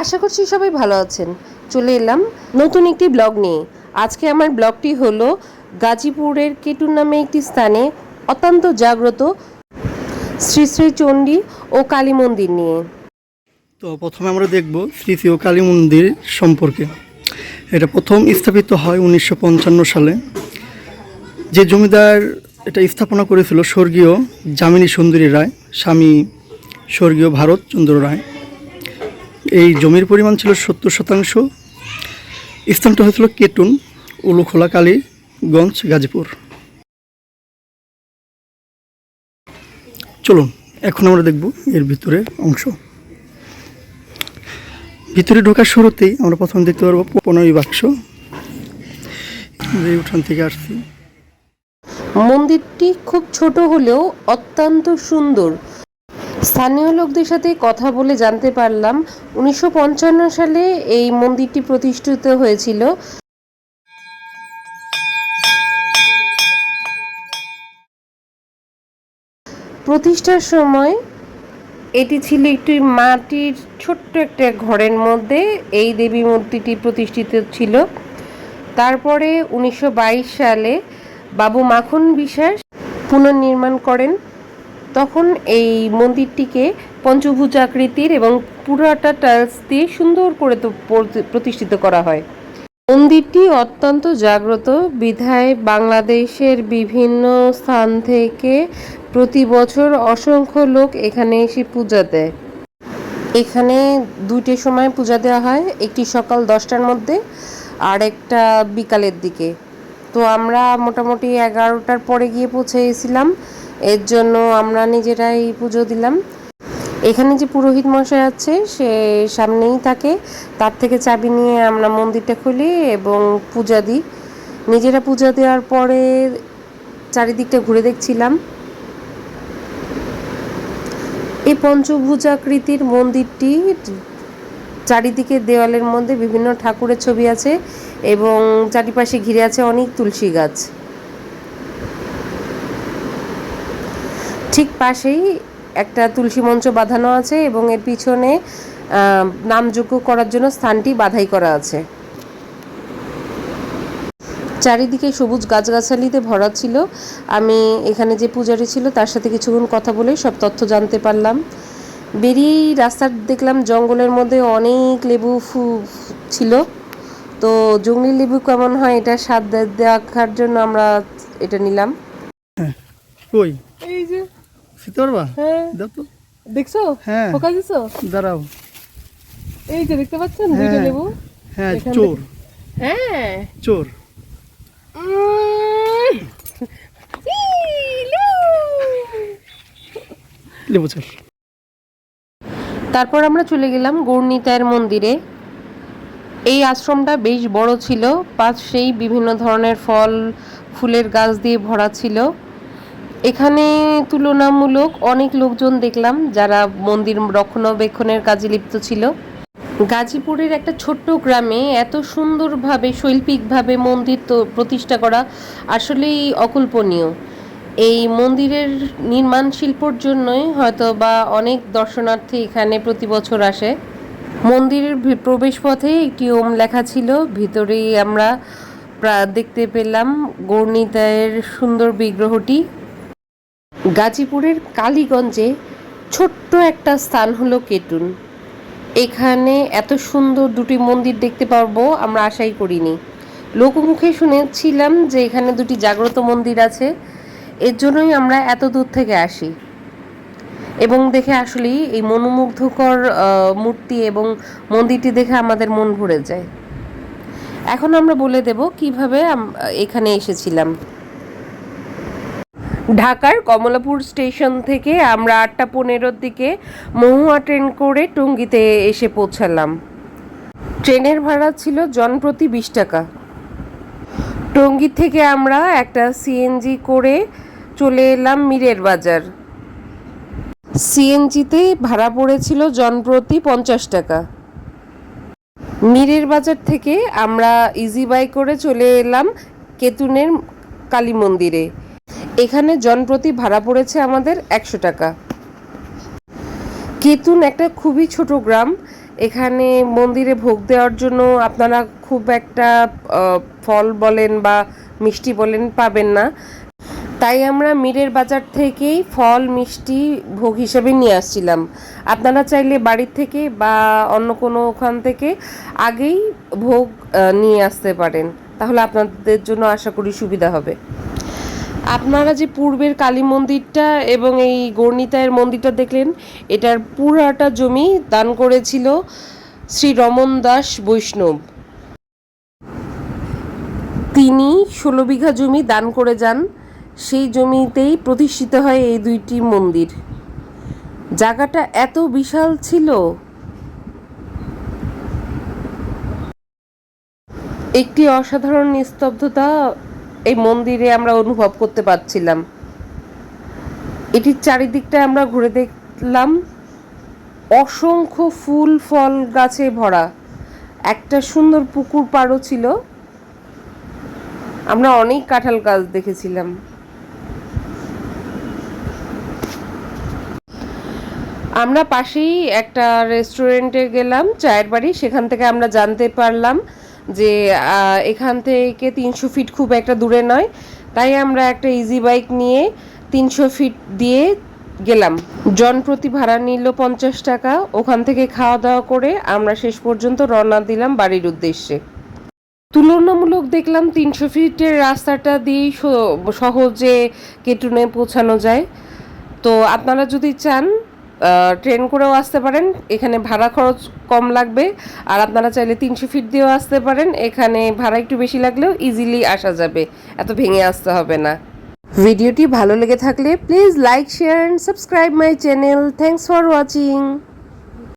আশা করছি সবাই ভালো আছেন। চলে এলাম নতুন একটি ব্লগ নিয়ে। আজকে আমার ব্লগটি হলো গাজীপুরের কেটুর নামে একটি স্থানে অত্যন্ত জাগ্রত শ্রী শ্রী চণ্ডী ও কালী মন্দির নিয়ে। তো প্রথমে আমরা দেখব শ্রী শ্রী ও কালী মন্দির সম্পর্কে। এটা প্রথম স্থাপিত হয় উনিশশো পঞ্চান্ন সালে। যে জমিদার এটা স্থাপনা করেছিল স্বর্গীয় যামিনী সুন্দরী রায়, স্বামী স্বর্গীয় ভারতচন্দ্র রায়। এই জমির পরিমাণ ছিল সত্তর শতাংশ। স্থানটা হয়েছিল কেটুন উলুখোলা কালীগঞ্জ গাজীপুর। চলুন, এখন আমরা দেখব এর ভিতরের অংশ। ভিতরে ঢোকার শুরুতেই আমরা প্রথম দেখতে পারব প্রণয়ী বাক্স। এই উঠান থেকে আসছি। মন্দিরটি খুব ছোট হলেও অত্যন্ত সুন্দর। স্থানীয় লোকদের সাথে কথা বলে জানতে পারলাম, উনিশশো পঞ্চান্ন সালে এই মন্দিরটি প্রতিষ্ঠিত হয়েছিল। প্রতিষ্ঠার সময় এটি ছিল একটি মাটির ছোট্ট একটা ঘরের মধ্যে, এই দেবী মূর্তিটি প্রতিষ্ঠিত ছিল। তারপরে উনিশশো বাইশ সালে বাবু মাখন বিশ্বাস পুনর্নির্মাণ করেন। তখন এই মন্দিরটিকে পঞ্চভুজ আকৃতির এবং পুরাটা টাইলস দিয়ে সুন্দর করে তো প্রতিষ্ঠিত করা হয়। মন্দিরটি অত্যন্ত জাগ্রত। বিধায় বাংলাদেশের বিভিন্ন স্থান থেকে প্রতি বছর অসংখ্য লোক এখানে এসে পূজা দেয়। এখানে দুইটি সময় পূজা দেওয়া হয়, একটি সকাল দশটার মধ্যে আর একটা বিকালের দিকে। তো আমরা মোটামুটি এগারোটার পরে গিয়ে পৌঁছে গেছিলাম এর জন্য আমরা নিজেরাই পুজো দিলাম। এখানে যে পুরোহিত মশাই আছে, সে সামনেই থাকে। তার থেকে চাবি নিয়ে আমরা মন্দিরটা খুলি এবং পূজা দিই। নিজেরা পূজা দেওয়ার পরে চারিদিকটা ঘুরে দেখছিলাম। এই পঞ্চভুজাকৃতির মন্দিরটি চারিদিকে দেওয়ালের মধ্যে বিভিন্ন ঠাকুরের ছবি আছে এবং চারিপাশে ঘিরে আছে অনেক তুলসী গাছ। ঠিক পাশেই একটা তুলসী মঞ্চ বাঁধানো আছে এবং এর পিছনে নামযোগ্য করার জন্য স্থানটি বাধাই করা আছে। চারিদিকে সবুজ গাছগাছালিতে ভরা ছিল। আমি এখানে যে পূজারি ছিল তার সাথে কিছুক্ষণ কথা বলে সব তথ্য জানতে পারলাম। বেরিয়েই রাস্তার দেখলাম জঙ্গলের মধ্যে অনেক লেবু ফু- ছিল। তো জঙ্গলি লেবু কেমন হয়, এটা স্বাদ দেখার জন্য আমরা এটা নিলাম। পারবা? হ্যাঁ। দাও তো। দেখছ? হ্যাঁ। ফোকা দিছো? দাঁড়াও। এই যে দেখতে পাচ্ছেন? দুইটা হ্যাঁ। লেবু? হ্যাঁ চোর। হ্যাঁ। চোর। লেবু চোর। তারপর আমরা চলে গেলাম গৌরনীতায়ের মন্দিরে। এই আশ্রমটা বেশ বড় ছিল পাশ সেই বিভিন্ন ধরনের ফল ফুলের গাছ দিয়ে ভরা ছিল। এখানে তুলনামূলক অনেক লোকজন দেখলাম যারা মন্দির রক্ষণাবেক্ষণের কাজে লিপ্ত ছিল। গাজীপুরের একটা ছোট্ট গ্রামে এত সুন্দরভাবে, শৈল্পিকভাবে মন্দির তো প্রতিষ্ঠা করা আসলেই অকল্পনীয়। এই মন্দিরের নির্মাণ শিল্পর জন্যই হয়তো বা অনেক দর্শনার্থী এখানে প্রতি বছর আসে। মন্দিরের প্রবেশপথে একটি ওম লেখা ছিল, ভিতরেই আমরা দেখতে পেলাম গর্ণিতায়ের সুন্দর বিগ্রহটি। গাজীপুরের কালীগঞ্জে ছোট্ট একটা স্থান হলো কেটুন। এখানে এত সুন্দর দুটি মন্দির দেখতে পারব, আমরা আশাই করিনি। লোকমুখে শুনেছিলাম যে এখানে দুটি জাগ্রত মন্দির আছে, এর জন্যই আমরা এত দূর থেকে আসি। এবং দেখে আসলেই এই মনোমুগ্ধকর মূর্তি এবং মন্দিরটি দেখে আমাদের মন ভরে যায়। এখন আমরা বলে দেব কীভাবে এখানে এসেছিলাম। ঢাকার কমলাপুর স্টেশন থেকে আমরা আটটা পনেরোর দিকে মহুয়া ট্রেন করে টঙ্গিতে এসে পৌঁছালাম। ট্রেনের ভাড়া ছিল জনপ্রতি বিশ টাকা। টঙ্গি থেকে আমরা একটা সিএনজি করে চলে এলাম মীরের বাজার। সিএনজিতে ভাড়া পড়েছিল জনপ্রতি পঞ্চাশ টাকা। মীরের বাজার থেকে আমরা ইজি বাই করে চলে এলাম কেতুনের কালী মন্দিরে। এখানে জনপ্রতি ভাড়া পড়েছে আমাদের একশো টাকা। কেতুন একটা খুবই ছোট গ্রাম। এখানে মন্দিরে ভোগ দেওয়ার জন্য আপনারা খুব একটা ফল বলেন বা মিষ্টি বলেন পাবেন না। তাই আমরা মিরের বাজার থেকেই ফল, মিষ্টি ভোগ হিসেবে নিয়ে আসছিলাম। আপনারা চাইলে বাড়ির থেকে বা অন্য কোনো ওখান থেকে আগেই ভোগ নিয়ে আসতে পারেন। তাহলে আপনাদের জন্য আশা করি সুবিধা হবে। আপনারা যে পূর্বের কালী মন্দিরটা এবং এই গর্ণিতায়ের মন্দিরটা দেখলেন, এটার পুরাটা জমি দান করেছিল শ্রী রমন দাস বৈষ্ণব। তিনি ষোলো বিঘা জমি দান করে যান, সেই জমিতেই প্রতিষ্ঠিত হয় এই দুইটি মন্দির। জায়গাটা এত বিশাল ছিল। একটি অসাধারণ নিস্তব্ধতা এই মন্দিরে আমরা অনুভব করতে পারছিলাম। এটির চারিদিকটা আমরা ঘুরে দেখলাম। অসংখ্য ফুল, ফল গাছে ভরা। একটা সুন্দর পুকুর পাড়ও ছিল। আমরা অনেক কাঁঠাল গাছ দেখেছিলাম। আমরা পাশেই একটা রেস্টুরেন্টে গেলাম, চায়ের বাড়ি। সেখান থেকে আমরা জানতে পারলাম যে এখান থেকে তিনশো ফিট খুব একটা দূরে নয়। তাই আমরা একটা ইজি বাইক নিয়ে তিনশো ফিট দিয়ে গেলাম। জন প্রতি ভাড়া নিল পঞ্চাশ টাকা। ওখান থেকে খাওয়া দাওয়া করে আমরা শেষ পর্যন্ত রওনা দিলাম বাড়ির উদ্দেশ্যে। তুলনামূলক দেখলাম তিনশো ফিটের রাস্তাটা দিয়েই সহজে কেটুনে পৌঁছানো যায়। তো আপনারা যদি চান ট্রেন করেও আসতে পারেন। এখানে ভাড়া খরচ কম লাগবে। আর আপনারা চাইলে তিনশো ফিট দিয়েও আসতে পারেন। এখানে ভাড়া একটু বেশি লাগলেও ইজিলি আসা যাবে। এত ভেঙে আসতে হবে না। ভিডিওটি ভালো লেগে থাকলে please like share and subscribe my channel thanks for watching